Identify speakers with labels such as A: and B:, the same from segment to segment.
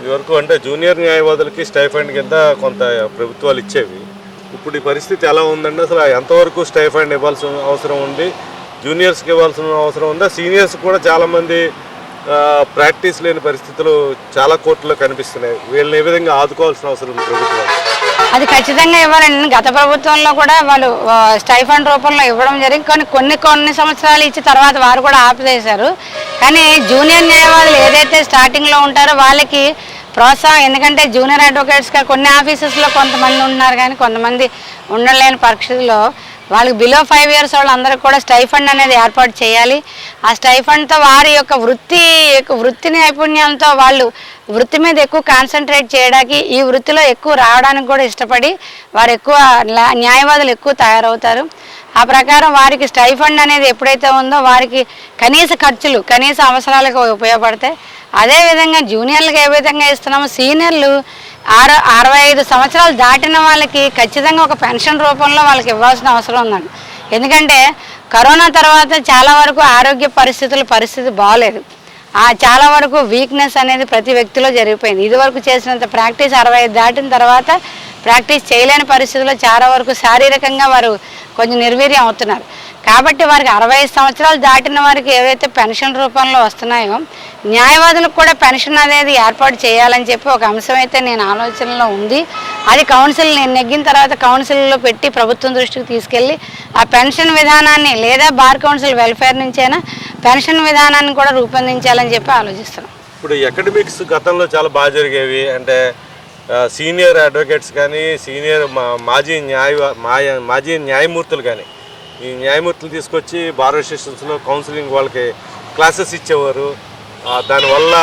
A: ఇదివరకు అంటే junior న్యాయవాదులకి stipend కింద కొంత ప్రభుత్వాలు ఇచ్చేవి. ఇప్పుడు ఈ పరిస్థితి ఎలా ఉందండి అసలు ఎంతవరకు స్టైఫండ్ ఇవ్వాల్సిన అవసరం ఉంది జూనియర్స్కి ఇవ్వాల్సిన అవసరం ఉందా? సీనియర్స్ కూడా చాలామంది ప్రాక్టీస్ లేని పరిస్థితులు చాలా కోర్టులో కనిపిస్తున్నాయి. వీళ్ళని ఏ విధంగా ఆదుకోవాల్సిన అవసరం ఉంది ప్రభుత్వం
B: అది ఖచ్చితంగా ఇవ్వాలండి గత ప్రభుత్వంలో కూడా వాళ్ళు స్టైఫండ్ రూపంలో ఇవ్వడం జరిగింది. కానీ కొన్ని కొన్ని సంవత్సరాలు ఇచ్చి తర్వాత వారు కూడా ఆపివేశారు కానీ జూనియర్ న్యాయవాదులు ఏదైతే స్టార్టింగ్లో ఉంటారో వాళ్ళకి ప్రోత్సాహం. ఎందుకంటే జూనియర్ అడ్వకేట్స్గా కొన్ని ఆఫీసెస్లో కొంతమంది ఉన్నారు కానీ కొంతమంది ఉండలేని పరిస్థితుల్లో వాళ్ళకి బిలో ఫైవ్ ఇయర్స్ వాళ్ళందరికీ కూడా స్టైఫండ్ అనేది ఏర్పాటు చేయాలి. ఆ స్టైఫండ్తో వారి యొక్క వృత్తి యొక్క వృత్తి నైపుణ్యంతో వాళ్ళు వృత్తి మీద ఎక్కువ కాన్సన్ట్రేట్ చేయడానికి ఈ వృత్తిలో ఎక్కువ రావడానికి కూడా ఇష్టపడి వారు ఎక్కువ న్యాయవాదులు ఎక్కువ తయారవుతారు. ఆ ప్రకారం వారికి స్టైఫండ్ అనేది ఎప్పుడైతే ఉందో వారికి కనీస ఖర్చులు కనీస అవసరాలకు ఉపయోగపడతాయి అదేవిధంగా జూనియర్లకు ఏ విధంగా ఇస్తున్నామో సీనియర్లు ఆరు అరవై ఐదు సంవత్సరాలు దాటిన వాళ్ళకి ఖచ్చితంగా ఒక పెన్షన్ రూపంలో వాళ్ళకి ఇవ్వాల్సిన అవసరం ఉందండి. ఎందుకంటే కరోనా తర్వాత చాలా వరకు ఆరోగ్య పరిస్థితుల పరిస్థితి బాగలేదు ఆ చాలా వరకు వీక్నెస్ అనేది ప్రతి వ్యక్తిలో జరిగిపోయింది. ఇదివరకు చేసినంత ప్రాక్టీస్ అరవై ఐదు దాటిన తర్వాత ప్రాక్టీస్ చేయలేని పరిస్థితుల్లో చాలా వరకు శారీరకంగా వారు కొంచెం నిర్వీర్యం అవుతున్నారు. కాబట్టి వారికి అరవై ఐదు సంవత్సరాలు దాటిన వారికి ఏవైతే పెన్షన్ రూపంలో వస్తున్నాయో న్యాయవాదులకు కూడా పెన్షన్ అనేది ఏర్పాటు చేయాలని చెప్పి ఒక అంశం అయితే నేను ఆలోచనలో ఉంది. అది కౌన్సిల్ నేను నెగ్గిన తర్వాత కౌన్సిల్లో పెట్టి ప్రభుత్వం దృష్టికి తీసుకెళ్ళి ఆ పెన్షన్ విధానాన్ని లేదా బార్ కౌన్సిల్ వెల్ఫేర్ నుంచైనా పెన్షన్ విధానాన్ని కూడా రూపొందించాలని చెప్పి ఆలోచిస్తున్నాం.
A: ఇప్పుడు అకాడమిక్స్ గతంలో చాలా బాగా జరిగేవి. అంటే సీనియర్ అడ్వకేట్స్ కానీ సీనియర్ మా- మాజీ న్యాయ మాజీ న్యాయమూర్తులు కానీ ఈ న్యాయమూర్తులు తీసుకొచ్చి బార్ అసోసియేషన్స్లో కౌన్సిలింగ్ వాళ్ళకి క్లాసెస్ ఇచ్చేవారు. దానివల్ల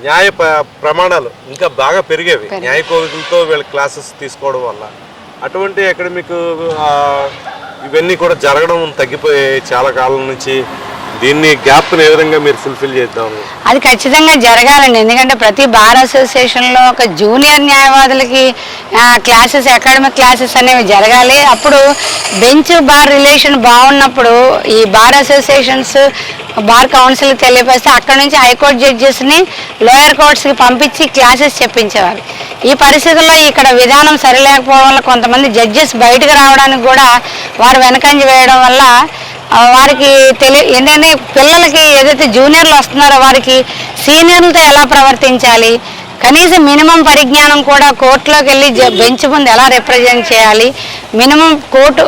A: న్యాయ ప్రమాణాలు ఇంకా బాగా పెరిగేవి. న్యాయ కోవిదులతో వీళ్ళ క్లాసెస్ తీసుకోవడం వల్ల. అటువంటి అకాడమిక్ ఇవన్నీ కూడా జరగడం తగ్గిపోయాయి చాలా కాలం నుంచి దీన్ని గ్యాప్ ఏ విధంగా మీరు ఫుల్ఫిల్ చేద్దాం?
B: అది ఖచ్చితంగా జరగాలండి. ఎందుకంటే ప్రతి బార్ అసోసియేషన్లో ఒక జూనియర్ న్యాయవాదులకి క్లాసెస్ అకాడమిక్ క్లాసెస్ అనేవి జరగాలి. అప్పుడు బెంచ్ బార్ రిలేషన్ బాగున్నప్పుడు ఈ బార్ అసోసియేషన్స్ బార్ కౌన్సిల్ తెలియపేస్తే అక్కడ నుంచి హైకోర్టు జడ్జెస్ని లోయర్ కోర్ట్స్కి పంపించి క్లాసెస్ చెప్పించేవారు. ఈ పరిస్థితుల్లో ఇక్కడ విధానం సరిలేకపోవడం వల్ల కొంతమంది జడ్జెస్ బయటకు రావడానికి కూడా వారు వెనకంజ వేయడం వల్ల వారికి తెలి ఏంటంటే పిల్లలకి ఏదైతే జూనియర్లు వస్తున్నారో వారికి సీనియర్లతో ఎలా ప్రవర్తించాలి? కనీసం మినిమం పరిజ్ఞానం కూడా కోర్టులోకి వెళ్ళి బెంచ్ ముందు ఎలా రిప్రజెంట్ చేయాలి? మినిమం కోర్టు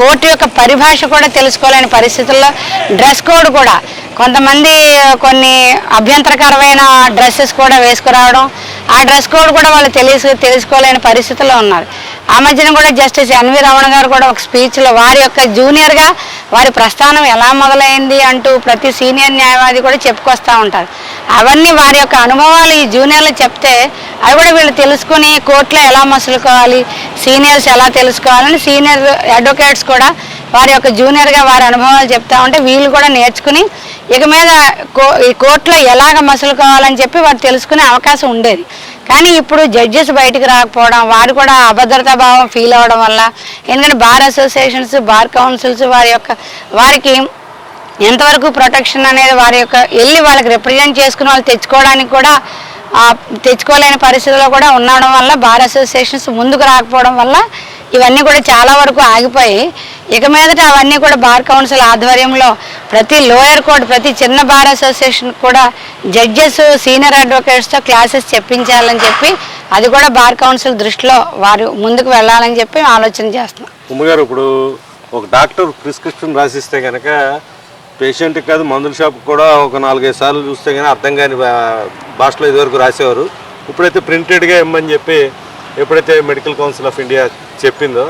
B: కోర్టు యొక్క పరిభాష కూడా తెలుసుకోలేని పరిస్థితుల్లో డ్రెస్ కోడ్ కూడా. కొంతమంది కొన్ని అభ్యంతరకరమైన డ్రెస్సెస్ కూడా వేసుకురావడం ఆ డ్రెస్ కోడ్ కూడా వాళ్ళు తెలుసు తెలుసుకోలేని పరిస్థితుల్లో ఉన్నారు. ఆ మధ్యన కూడా జస్టిస్ ఎన్వి రమణ గారు కూడా ఒక స్పీచ్లో వారి యొక్క జూనియర్గా వారి ప్రస్థానం ఎలా మొదలైంది అంటూ ప్రతి సీనియర్ న్యాయవాది కూడా చెప్పుకొస్తూ ఉంటారు. అవన్నీ వారి యొక్క అనుభవాలు ఈ జూనియర్లు చెప్తే అవి కూడా వీళ్ళు తెలుసుకుని కోర్టులో ఎలా మసులుకోవాలి సీనియర్స్ ఎలా తెలుసుకోవాలని సీనియర్ అడ్వకేట్స్ కూడా వారి యొక్క జూనియర్గా వారి అనుభవాలు చెప్తా ఉంటే వీళ్ళు కూడా నేర్చుకుని ఇక మీద కో ఈ కోర్టులో ఎలాగ మసులుకోవాలని చెప్పి వారు తెలుసుకునే అవకాశం ఉండేది. కానీ ఇప్పుడు జడ్జెస్ బయటకు రాకపోవడం వారు కూడా అభద్రతా భావం ఫీల్ అవ్వడం వల్ల ఎందుకంటే బార్ అసోసియేషన్స్ బార్ కౌన్సిల్స్ వారి యొక్క వారికి ఎంతవరకు ప్రొటెక్షన్ అనేది వారి యొక్క వెళ్ళి వాళ్ళకి రిప్రజెంట్ చేసుకుని వాళ్ళు తెచ్చుకోవడానికి కూడా తెచ్చుకోలేని పరిస్థితిలో కూడా ఉండడం వల్ల బార్ అసోసియేషన్స్ ముందుకు రాకపోవడం వల్ల ఇవన్నీ కూడా చాలా వరకు ఆగిపోయి ఇక మీదట అవన్నీ కూడా బార్ కౌన్సిల్ ఆధ్వర్యంలో ప్రతి లోయర్ కోర్టు ప్రతి చిన్న బార్ అసోసియేషన్ కూడా జడ్జెస్ సీనియర్ అడ్వకేట్స్తో క్లాసెస్ చెప్పించాలని చెప్పి అది కూడా బార్ కౌన్సిల్ దృష్టిలో వారు ముందుకు వెళ్ళాలని చెప్పి ఆలోచన చేస్తున్నాం.
A: ఉమ్మగారు ఇప్పుడు ఒక డాక్టర్ ప్రిస్క్రిప్షన్ రాసిస్తే కనుక పేషెంట్కి కాదు మందుల షాప్ కూడా ఒక నాలుగైదు సార్లు చూస్తే కానీ అర్థం కాని భాషలో ఇదివరకు రాసేవారు. ఇప్పుడైతే ప్రింటెడ్గా ఇమ్మని చెప్పి ఎప్పుడైతే మెడికల్ కౌన్సిల్ ఆఫ్ ఇండియా చెప్పిందో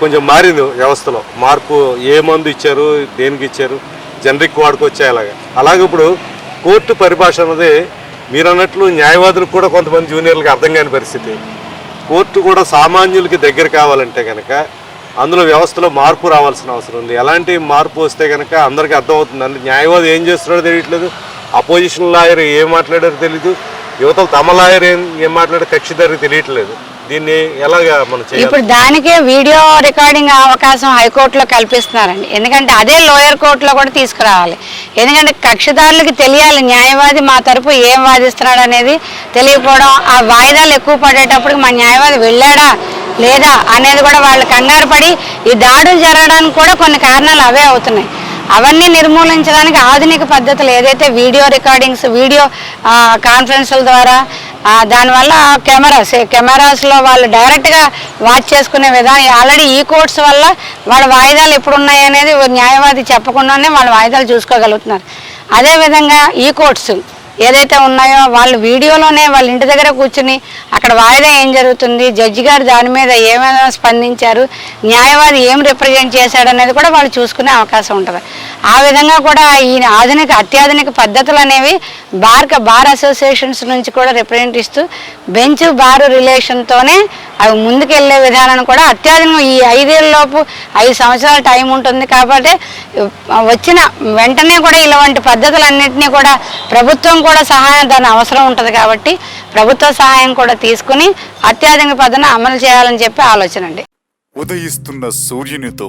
A: కొంచెం మారింది వ్యవస్థలో. మార్పు ఏ మందు ఇచ్చారు దేనికి ఇచ్చారు జనరిక్ వాడుకొచ్చాయి అలాగా. అలాగే ఇప్పుడు కోర్టు పరిభాష అన్నది మీరు అన్నట్లు న్యాయవాదులకు కూడా కొంతమంది జూనియర్లకు అర్థం కాని పరిస్థితి. కోర్టు కూడా సామాన్యులకి దగ్గర కావాలంటే కనుక అందులో వ్యవస్థలో మార్పు రావాల్సిన అవసరం ఉంది. ఎలాంటి మార్పు వస్తే కనుక అందరికీ అర్థమవుతుంది అంటే న్యాయవాది ఏం చేస్తున్నాడో తెలియట్లేదు. అపోజిషన్ లాయర్ ఏం మాట్లాడారో తెలియదు యువతలు తమ లాయర్ ఏం ఏం మాట్లాడే కక్షిదారికి తెలియట్లేదు. దీన్ని ఎలాగా మనం
B: ఇప్పుడు దానికే వీడియో రికార్డింగ్ అవకాశం హైకోర్టులో కల్పిస్తున్నారండి. ఎందుకంటే అదే లోయర్ కోర్టులో కూడా తీసుకురావాలి. ఎందుకంటే కక్షిదారులకి తెలియాలి న్యాయవాది మా తరపు ఏం వాదిస్తున్నాడు అనేది తెలియకపోవడం ఆ వాయిదాలు ఎక్కువ పడేటప్పుడు మా న్యాయవాది వెళ్ళాడా లేదా అనేది కూడా వాళ్ళు కంగారు పడి ఈ దాడులు జరగడానికి కూడా కొన్ని కారణాలు అవే అవుతున్నాయి. అవన్నీ నిర్మూలించడానికి ఆధునిక పద్ధతులు ఏదైతే వీడియో రికార్డింగ్స్ వీడియో కాన్ఫరెన్సుల కాన్ఫరెన్స్ల ద్వారా దానివల్ల కెమెరాస్ కెమెరాస్లో వాళ్ళు డైరెక్ట్గా వాచ్ చేసుకునే విధానం ఆల్రెడీ ఈ కోర్ట్స్ వల్ల వాళ్ళ వాయిదాలు ఎప్పుడున్నాయి అనేది న్యాయవాది చెప్పకుండానే వాళ్ళ వాయిదాలు చూసుకోగలుగుతున్నారు. అదేవిధంగా ఈ కోర్ట్స్ ఏదైతే ఉన్నాయో వాళ్ళు వీడియోలోనే వాళ్ళ ఇంటి దగ్గర కూర్చుని అక్కడ వాయిదా ఏం జరుగుతుంది జడ్జి గారు దాని మీద ఏమైనా స్పందించారు న్యాయవాది ఏం రిప్రజెంట్ చేశాడు అనేది కూడా వాళ్ళు చూసుకునే అవకాశం ఉంటుంది. ఆ విధంగా కూడా ఈ ఆధునిక అత్యాధునిక పద్ధతులు అనేవి భారత బార్ అసోసియేషన్స్ నుంచి కూడా రిప్రజెంట్ ఇస్తూ బెంచ్ బారు రిలేషన్తోనే అవి ముందుకెళ్ళే విధానాన్ని కూడా అత్యాధునిక ఈ ఐదేళ్ళలోపు ఐదు సంవత్సరాల టైం ఉంటుంది కాబట్టి వచ్చిన వెంటనే కూడా ఇలాంటి పద్ధతులన్నింటినీ కూడా ప్రభుత్వం కూడా సహాయం దాని అవసరం ఉంటుంది కాబట్టి ప్రభుత్వ సహాయం కూడా తీసుకుని అత్యాధునిక పద్ధతిని అమలు చేయాలని చెప్పి ఆలోచన అండి.
C: ఉదయిస్తున్న సూర్యునితో